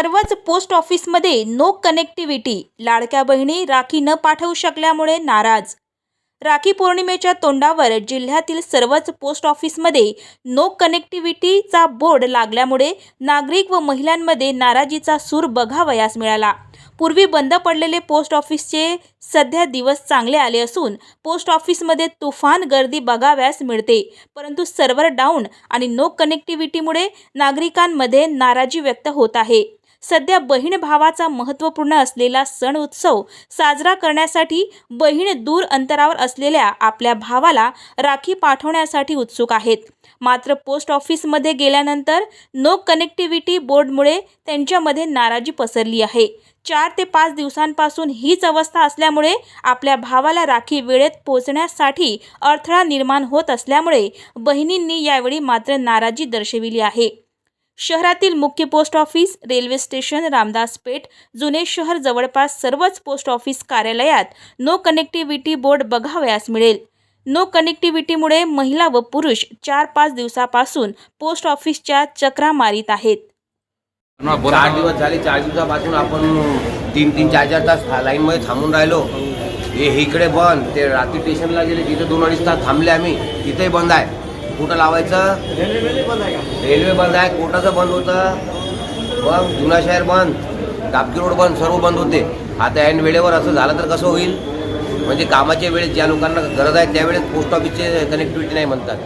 सर्वच पोस्ट ऑफिसमध्ये no connectivity लाडक्या बहिणी राखी न पाठवू शकल्यामुळे नाराज. राखी पौर्णिमेच्या तोंडावर जिल्ह्यातील सर्वच पोस्ट ऑफिसमध्ये नो कनेक्टिव्हिटीचा बोर्ड लागल्यामुळे नागरिक व महिलांमध्ये नाराजीचा सूर बघावयास मिळाला. पूर्वी बंद पडलेले पोस्ट ऑफिसचे सध्या दिवस चांगले आले असून पोस्ट ऑफिसमध्ये तुफान गर्दी बघाव्यास मिळते. परंतु सर्व्हर डाऊन आणि नो कनेक्टिव्हिटीमुळे नागरिकांमध्ये नाराजी व्यक्त होत आहे. सध्या बहीण भावाचा महत्त्वपूर्ण असलेला सण उत्सव साजरा करण्यासाठी बहीण दूर अंतरावर असलेल्या आपल्या भावाला राखी पाठवण्यासाठी उत्सुक आहेत. मात्र पोस्ट ऑफिसमध्ये गेल्यानंतर नो कनेक्टिव्हिटी बोर्डमुळे त्यांच्यामध्ये नाराजी पसरली आहे. चार ते पाच दिवसांपासून हीच अवस्था असल्यामुळे आपल्या भावाला राखी वेळेत पोहोचण्यासाठी अडथळा निर्माण होत असल्यामुळे बहिणींनी यावेळी मात्र नाराजी दर्शविली आहे. शहरातील मुख्य post office railway station Ramdas Peth जुने शहर जवळपास सर्वच पोस्ट ऑफिस कार्यालयात नो कनेक्टिव्हिटी बोर्ड बघावयास मिळेल. नो कनेक्टिव्हिटीमुळे महिला व पुरुष चार पाच दिवसापासून पोस्ट ऑफिसच्या चक्रा मारीत आहेत. बोला चार दिवस झाले चार दिवसापासून आपण तीन तीन चार चार तास लाईनमध्ये थांबून राहिलो. हे इकडे बंद ते रात्री स्टेशनला गेले तिथे दोन अडीच तास थांबले आम्ही. तिथेही बंद आहे. कुठं लावायचं? रेल्वे बंद आहे. कोटाचं बंद होतं. मग जुना शहर बंद. कापकी रोड बंद. सर्व बंद होते. आता ऐन वेळेवर असं झालं तर कसं होईल? म्हणजे कामाच्या वेळेस ज्या लोकांना गरज आहे त्यावेळेस पोस्ट ऑफिसचे कनेक्टिव्हिटी नाही म्हणतात.